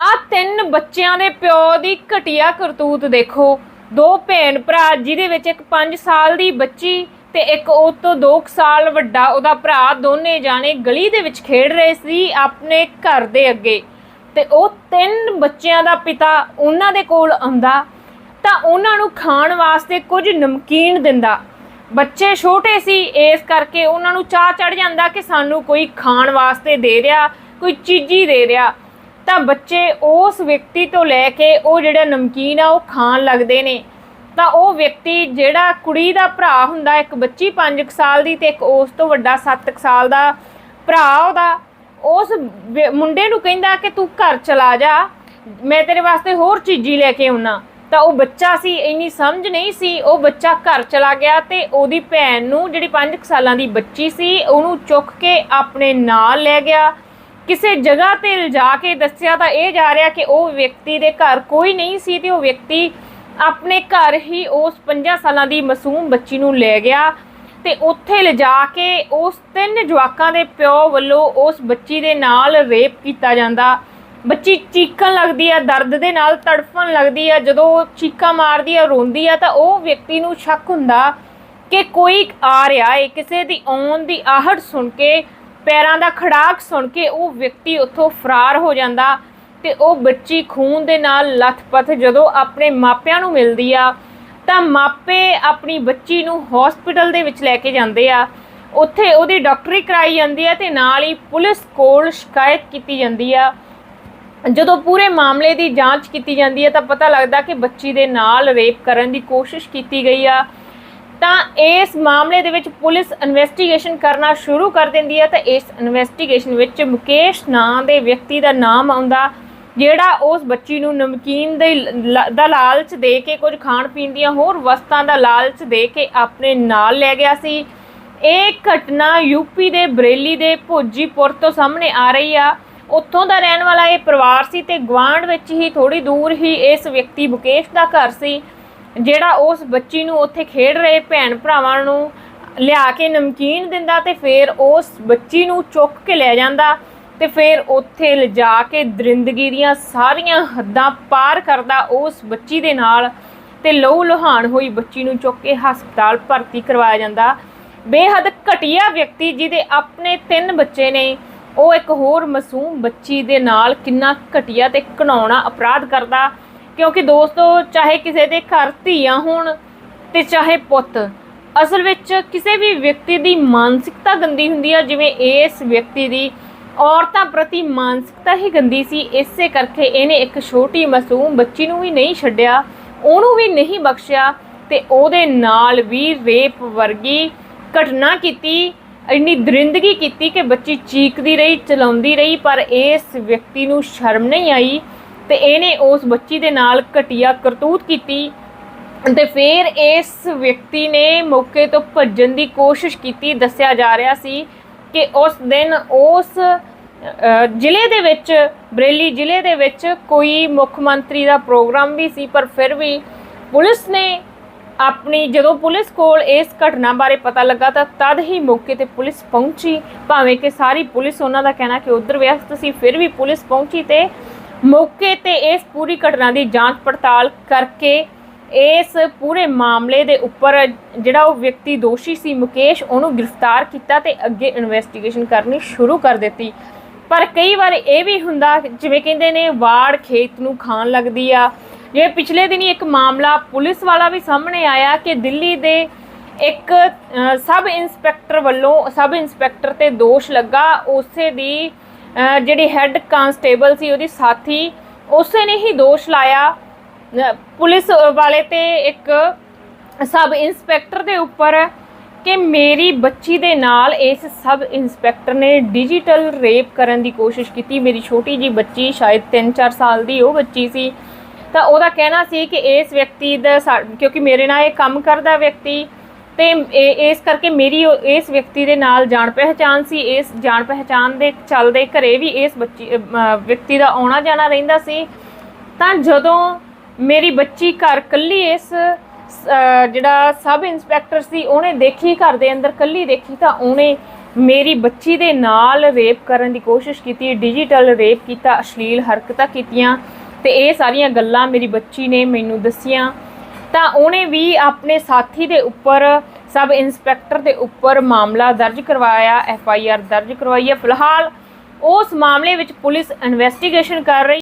ਆ ਤਿੰਨ ਬੱਚਿਆਂ ਦੇ ਪਿਓ ਦੀ ਘਟੀਆ ਕਰਤੂਤ ਦੇਖੋ। ਦੋ ਭੈਣ ਭਰਾ, ਜਿਹਦੇ ਵਿੱਚ ਇੱਕ 5 ਸਾਲ ਦੀ ਬੱਚੀ ਤੇ ਇੱਕ ਉਹ ਤੋਂ 2 ਸਾਲ ਵੱਡਾ ਉਹਦਾ ਭਰਾ, ਦੋਨੇ ਜਾਣੇ ਗਲੀ ਦੇ ਵਿੱਚ ਖੇਡ ਰਹੇ ਸੀ ਆਪਣੇ ਘਰ ਦੇ ਅੱਗੇ। ਤੇ ਉਹ ਤਿੰਨ ਬੱਚਿਆਂ ਦਾ ਪਿਤਾ ਉਹਨਾਂ ਦੇ ਕੋਲ ਆਉਂਦਾ ਤਾਂ ਉਹਨਾਂ ਨੂੰ ਖਾਣ ਵਾਸਤੇ ਕੁਝ ਨਮਕੀਨ ਦਿੰਦਾ। ਬੱਚੇ ਛੋਟੇ ਸੀ, ਇਸ ਕਰਕੇ ਉਹਨਾਂ ਨੂੰ ਚਾਹ ਚੜ ਜਾਂਦਾ ਕਿ ਸਾਨੂੰ ਕੋਈ ਖਾਣ ਵਾਸਤੇ ਦੇ ਰਿਹਾ, ਕੋਈ ਚੀਜ਼ੀ ਦੇ ਰਿਹਾ। ਤਾਂ ਬੱਚੇ ਉਸ ਵਿਅਕਤੀ ਤੋਂ ਲੈ ਕੇ ਉਹ ਜਿਹੜਾ ਨਮਕੀਨ ਆ, ਉਹ ਖਾਣ ਲੱਗਦੇ ਨੇ। ਤਾਂ ਉਹ ਵਿਅਕਤੀ ਜਿਹੜਾ ਕੁੜੀ ਦਾ ਭਰਾ ਹੁੰਦਾ, ਇੱਕ ਬੱਚੀ 5 ਸਾਲ ਦੀ ਤੇ ਇੱਕ ਉਸ ਤੋਂ ਵੱਡਾ 7 ਸਾਲ ਦਾ ਭਰਾ ਉਹਦਾ, ਉਸ ਮੁੰਡੇ ਨੂੰ ਕਹਿੰਦਾ ਕਿ ਤੂੰ ਘਰ ਚਲਾ ਜਾ, ਮੈਂ ਤੇਰੇ ਵਾਸਤੇ ਹੋਰ ਚੀਜ਼ੀ ਲੈ ਕੇ ਆਉਣਾ ਤਾਂ ਉਹ ਬੱਚਾ ਸੀ, ਇੰਨੀ ਸਮਝ ਨਹੀਂ ਸੀ, ਉਹ ਬੱਚਾ ਘਰ ਚਲਾ ਗਿਆ ਤੇ ਉਹਦੀ ਭੈਣ ਨੂੰ, ਜਿਹੜੀ 5 ਸਾਲਾਂ ਦੀ ਬੱਚੀ ਸੀ, ਉਹਨੂੰ ਚੁੱਕ ਕੇ ਆਪਣੇ ਨਾਲ ਲੈ ਗਿਆ। ਕਿਸੇ ਜਗ੍ਹਾ ਤੇ ਲਿਜਾ ਕੇ ਦੱਸਿਆ ਤਾਂ ਇਹ ਜਾ ਰਿਹਾ ਕਿ ਉਹ ਵਿਅਕਤੀ ਦੇ ਘਰ ਕੋਈ ਨਹੀਂ ਸੀ ਤੇ ਉਹ ਵਿਅਕਤੀ ਆਪਣੇ ਘਰ ਹੀ ਉਸ 5 ਸਾਲਾਂ ਦੀ ਮਾਸੂਮ ਬੱਚੀ ਨੂੰ ਲੈ ਗਿਆ ਤੇ ਉੱਥੇ ਲਿਜਾ ਕੇ ਉਸ ਤਿੰਨ ਜਵਾਕਾਂ ਦੇ ਪਿਓ ਵੱਲੋਂ ਉਸ ਬੱਚੀ ਦੇ ਨਾਲ ਰੇਪ ਕੀਤਾ ਜਾਂਦਾ। ਬੱਚੀ ਚੀਕਣ ਲੱਗਦੀ ਹੈ ਦਰਦ ਦੇ ਨਾਲ ਤੜਫਣ ਲੱਗਦੀ ਹੈ ਜਦੋਂ ਉਹ ਚੀਕਾਂ ਮਾਰਦੀ ਹੈ ਰੋਂਦੀ ਹੈ ਤਾਂ ਉਹ ਵਿਅਕਤੀ ਨੂੰ ਸ਼ੱਕ ਹੁੰਦਾ ਕਿ ਕੋਈ ਆ ਰਿਹਾ ਹੈ ਕਿਸੇ ਦੀ ਆਉਣ ਦੀ ਆਹਟ ਸੁਣ ਕੇ ਪੈਰਾਂ ਦਾ ਖੜਾਕ ਸੁਣ ਕੇ ਉਹ ਵਿਅਕਤੀ ਉੱਥੋਂ ਫਰਾਰ ਹੋ ਜਾਂਦਾ ਤੇ ਉਹ ਬੱਚੀ ਖੂਨ ਦੇ ਨਾਲ ਲੱਥਪੱਥ ਜਦੋਂ ਆਪਣੇ ਮਾਪਿਆਂ ਨੂੰ ਮਿਲਦੀ ਆ, ਤਾਂ ਮਾਪੇ ਆਪਣੀ ਬੱਚੀ ਨੂੰ ਹਸਪੀਟਲ ਦੇ ਵਿੱਚ ਲੈ ਕੇ ਜਾਂਦੇ ਆ। ਉੱਥੇ ਉਹਦੀ ਡਾਕਟਰੀ ਕਰਾਈ ਜਾਂਦੀ ਆ ਤੇ ਨਾਲ ਹੀ ਪੁਲਿਸ ਕੋਲ ਸ਼ਿਕਾਇਤ ਕੀਤੀ ਜਾਂਦੀ ਆ। ਜਦੋਂ ਪੂਰੇ ਮਾਮਲੇ ਦੀ ਜਾਂਚ ਕੀਤੀ ਜਾਂਦੀ ਹੈ ਤਾਂ ਪਤਾ ਲੱਗਦਾ ਕਿ ਬੱਚੀ ਦੇ ਨਾਲ ਰੇਪ ਕਰਨ ਦੀ ਕੋਸ਼ਿਸ਼ ਕੀਤੀ ਗਈ ਆ। ਤਾਂ ਇਸ ਮਾਮਲੇ ਦੇ ਵਿੱਚ ਪੁਲਿਸ ਇਨਵੈਸਟੀਗੇਸ਼ਨ ਕਰਨਾ ਸ਼ੁਰੂ ਕਰ ਦਿੰਦੀ ਹੈ ਤਾਂ ਇਸ ਇਨਵੈਸਟੀਗੇਸ਼ਨ ਵਿੱਚ ਮੁਕੇਸ਼ ਨਾਂ ਦੇ ਵਿਅਕਤੀ ਦਾ ਨਾਮ ਆਉਂਦਾ, ਜਿਹੜਾ ਉਸ ਬੱਚੀ ਨੂੰ ਨਮਕੀਨ ਦੇ ਲ- ਦਾ ਲਾਲਚ ਦੇ ਕੇ ਕੁਝ ਖਾਣ ਪੀਣ ਦੀਆਂ ਹੋਰ ਵਸਤਾਂ ਦਾ ਲਾਲਚ ਦੇ ਕੇ ਆਪਣੇ ਨਾਲ ਲੈ ਗਿਆ ਸੀ। ਇਹ ਘਟਨਾ ਯੂਪੀ ਦੇ ਬਰੇਲੀ ਦੇ ਭੋਜੀਪੁਰ ਤੋਂ ਸਾਹਮਣੇ ਆ ਰਹੀ ਆ। ਉੱਥੋਂ ਦਾ ਰਹਿਣ ਵਾਲਾ ਇਹ ਪਰਿਵਾਰ ਸੀ ਤੇ ਗਵਾਂਢ ਵਿੱਚ ਹੀ ਥੋੜੀ ਦੂਰ ਹੀ ਇਸ ਵਿਅਕਤੀ ਮੁਕੇਸ਼ ਦਾ ਘਰ ਸੀ। ਜਿਹੜਾ ਉਸ ਬੱਚੀ ਨੂੰ ਉੱਥੇ ਖੇਡ ਰਹੇ ਭੈਣ ਭਰਾਵਾਂ ਨੂੰ ਲਿਆ ਕੇ ਨਮਕੀਨ ਦਿੰਦਾ ਤੇ ਫਿਰ ਉਸ ਬੱਚੀ ਨੂੰ ਚੁੱਕ ਕੇ ਲੈ ਜਾਂਦਾ ਤੇ ਫਿਰ ਉੱਥੇ ਲਿਜਾ ਕੇ ਦਰਿੰਦਗੀ ਦੀਆਂ ਸਾਰੀਆਂ ਹੱਦਾਂ ਪਾਰ ਕਰਦਾ ਉਸ ਬੱਚੀ ਦੇ ਨਾਲ ਤੇ ਲਹੂ ਲੁਹਾਨ ਹੋਈ ਬੱਚੀ ਨੂੰ ਚੁੱਕ ਕੇ ਹਸਪਤਾਲ ਭਰਤੀ ਕਰਵਾਇਆ ਜਾਂਦਾ। ਬੇਹੱਦ ਘਟੀਆ ਵਿਅਕਤੀ ਜਿਹਦੇ ਆਪਣੇ ਤਿੰਨ ਬੱਚੇ ਨੇ, ਉਹ ਇੱਕ ਹੋਰ ਮਾਸੂਮ ਬੱਚੀ ਦੇ ਨਾਲ ਕਿੰਨਾ ਘਟੀਆ ਤੇ ਘਣਾਉਣਾ ਅਪਰਾਧ ਕਰਦਾ। ਕਿਉਂਕਿ ਦੋਸਤੋ ਚਾਹੇ ਕਿਸੇ ਦੇ ਘਰ ਧੀਆਂ ਹੋਣ ਤੇ ਚਾਹੇ ਪੁੱਤ, ਅਸਲ ਵਿੱਚ ਕਿਸੇ ਵੀ ਵਿਅਕਤੀ ਦੀ ਮਾਨਸਿਕਤਾ ਗੰਦੀ ਹੁੰਦੀ ਹੈ ਜਿਵੇਂ ਇਸ ਵਿਅਕਤੀ ਦੀ ਔਰਤਾਂ ਪ੍ਰਤੀ ਮਾਨਸਿਕਤਾ ਹੀ ਗੰਦੀ ਸੀ, ਇਸੇ ਕਰਕੇ ਇਹਨੇ ਇੱਕ ਛੋਟੀ ਮਾਸੂਮ ਬੱਚੀ ਨੂੰ ਵੀ ਨਹੀਂ ਛੱਡਿਆ, ਉਹਨੂੰ ਵੀ ਨਹੀਂ ਬਖਸ਼ਿਆ ਤੇ ਉਹਦੇ ਨਾਲ ਵੀ ਰੇਪ ਵਰਗੀ ਘਟਨਾ ਕੀਤੀ, ਇੰਨੀ ਦਰਿੰਦਗੀ ਕੀਤੀ ਕਿ ਬੱਚੀ ਚੀਕਦੀ ਰਹੀ, ਚਲਾਉਂਦੀ ਰਹੀ, ਪਰ ਇਸ ਵਿਅਕਤੀ ਨੂੰ ਸ਼ਰਮ ਨਹੀਂ ਆਈ ਤੇ ਇਹਨੇ ਉਸ ਬੱਚੀ ਦੇ ਨਾਲ ਘਟੀਆ ਕਰਤੂਤ ਕੀਤੀ ਤੇ ਫਿਰ ਇਸ ਵਿਅਕਤੀ ਨੇ ਮੌਕੇ ਤੋਂ ਭੱਜਣ ਦੀ ਕੋਸ਼ਿਸ਼ ਕੀਤੀ। ਦੱਸਿਆ ਜਾ ਰਿਹਾ ਸੀ ਕਿ ਉਸ ਦਿਨ ਉਸ ਜ਼ਿਲ੍ਹੇ ਦੇ ਵਿੱਚ, ਬਰੇਲੀ ਜ਼ਿਲ੍ਹੇ ਦੇ ਵਿੱਚ ਕੋਈ ਮੁੱਖ ਮੰਤਰੀ ਦਾ ਪ੍ਰੋਗਰਾਮ ਵੀ ਸੀ, ਪਰ ਫਿਰ ਵੀ ਪੁਲਿਸ ਨੇ ਆਪਣੀ, ਜਦੋਂ ਪੁਲਿਸ ਕੋਲ ਇਸ ਘਟਨਾ ਬਾਰੇ ਪਤਾ ਲੱਗਾ ਤਾਂ ਤਦ ਹੀ ਮੌਕੇ ਤੇ ਪੁਲਿਸ ਪਹੁੰਚੀ। ਭਾਵੇਂ ਕਿ ਸਾਰੀ ਪੁਲਿਸ ਉਹਨਾਂ ਦਾ ਕਹਿਣਾ ਕਿ ਉਧਰ ਵਿਅਸਤ ਸੀ, ਫਿਰ ਵੀ ਪੁਲਿਸ ਪਹੁੰਚੀ ਤੇ ਮੌਕੇ ਤੇ ਇਸ ਪੂਰੀ ਘਟਨਾ ਦੀ ਜਾਂਚ ਪੜਤਾਲ ਕਰਕੇ ਇਸ ਪੂਰੇ ਮਾਮਲੇ ਦੇ ਉੱਪਰ ਜਿਹੜਾ ਉਹ ਵਿਅਕਤੀ ਦੋਸ਼ੀ ਸੀ ਮੁਕੇਸ਼, ਉਹਨੂੰ ਗ੍ਰਿਫਤਾਰ ਕੀਤਾ ਤੇ ਅੱਗੇ ਇਨਵੈਸਟੀਗੇਸ਼ਨ ਕਰਨੀ ਸ਼ੁਰੂ ਕਰ ਦਿੱਤੀ। ਪਰ ਕਈ ਵਾਰ ਇਹ ਵੀ ਹੁੰਦਾ, ਜਿਵੇਂ ਕਹਿੰਦੇ ਨੇ, ਵਾੜ ਖੇਤ ਨੂੰ ਖਾਣ ਲੱਗਦੀ ਆ। ਜਿਵੇਂ ਪਿਛਲੇ ਦਿਨੀ ਇੱਕ ਮਾਮਲਾ ਪੁਲਿਸ ਵਾਲਾ ਵੀ ਸਾਹਮਣੇ ਆਇਆ ਕਿ ਦਿੱਲੀ ਦੇ ਇੱਕ ਸਬ ਇੰਸਪੈਕਟਰ ਵੱਲੋਂ ਸਬ ਇੰਸਪੈਕਟਰ ਤੇ ਦੋਸ਼ ਲੱਗਾ, ਉਸੇ ਦੀ ਜਿਹੜੀ ਹੈੱਡ ਕਾਂਸਟੇਬਲ ਸੀ ਉਹਦੀ ਸਾਥੀ, ਉਸੇ ਨੇ ਹੀ ਦੋਸ਼ ਲਾਇਆ। ਪੁਲਿਸ ਵਾਲੇ ਤੇ ਇੱਕ ਸਬ ਇੰਸਪੈਕਟਰ ਦੇ ਉੱਪਰ ਕਿ ਮੇਰੀ ਬੱਚੀ ਦੇ ਨਾਲ ਇਸ ਸਬ ਇੰਸਪੈਕਟਰ ਨੇ ਡਿਜੀਟਲ ਰੇਪ ਕਰਨ ਦੀ ਕੋਸ਼ਿਸ਼ ਕੀਤੀ। ਮੇਰੀ ਛੋਟੀ ਜੀ ਬੱਚੀ ਸ਼ਾਇਦ 3-4 ਸਾਲ ਦੀ, ਉਹ ਬੱਚੀ ਸੀ। ਤਾਂ ਉਹਦਾ ਕਹਿਣਾ ਸੀ ਕਿ ਇਸ ਵਿਅਕਤੀ ਦਾ ਸਾ- ਕਿਉਂਕਿ ਮੇਰੇ ਨਾਲ ਇਹ ਕੰਮ ਕਰਦਾ ਵਿਅਕਤੀ ਤੇ ਇਸ ਕਰਕੇ ਮੇਰੀ ਉਹ- ਇਸ ਵਿਅਕਤੀ ਦੇ ਨਾਲ ਜਾਣ ਪਹਿਚਾਨ ਸੀ, ਇਸ ਜਾਣ ਪਹਿਚਾਨ ਦੇ ਚੱਲਦੇ ਘਰੇ ਵੀ ਇਸ ਬੱਚੀ ਵਿਅਕਤੀ ਦਾ ਆਉਣਾ ਜਾਣਾ ਰਹਿੰਦਾ ਸੀ। ਤਾਂ ਜਦੋਂ ਮੇਰੀ ਬੱਚੀ ਘਰ ਕੱਲੀ ਇਸ ਜਿਹੜਾ ਸਬ ਇੰਸਪੈਕਟਰ ਸੀ, ਉਹਨੇ ਦੇਖੀ ਘਰ ਦੇ ਅੰਦਰ ਕੱਲੀ ਦੇਖੀ ਤਾਂ ਉਹਨੇ ਮੇਰੀ ਬੱਚੀ ਦੇ ਨਾਲ ਰੇਪ ਕਰਨ ਦੀ ਕੋਸ਼ਿਸ਼ ਕੀਤੀ, ਡਿਜੀਟਲ ਰੇਪ ਕੀਤਾ, ਅਸ਼ਲੀਲ ਹਰਕਤਾਂ ਕੀਤੀਆਂ ਤੇ ਇਹ ਸਾਰੀਆਂ ਗੱਲਾਂ ਮੇਰੀ ਬੱਚੀ ਨੇ ਮੈਨੂੰ ਦੱਸੀਆਂ। ਤਾਂ ਉਹਨੇ ਵੀ ਆਪਣੇ ਸਾਥੀ ਦੇ ਉੱਪਰ, ਸਬ ਇੰਸਪੈਕਟਰ ਦੇ ਉੱਪਰ ਮਾਮਲਾ ਦਰਜ ਕਰਵਾਇਆ, ਐਫ ਆਈ ਆਰ ਦਰਜ ਕਰਵਾਈ ਹੈ। ਫਿਲਹਾਲ ਉਸ ਮਾਮਲੇ ਵਿੱਚ ਪੁਲਿਸ ਇਨਵੈਸਟੀਗੇਸ਼ਨ ਕਰ ਰਹੀ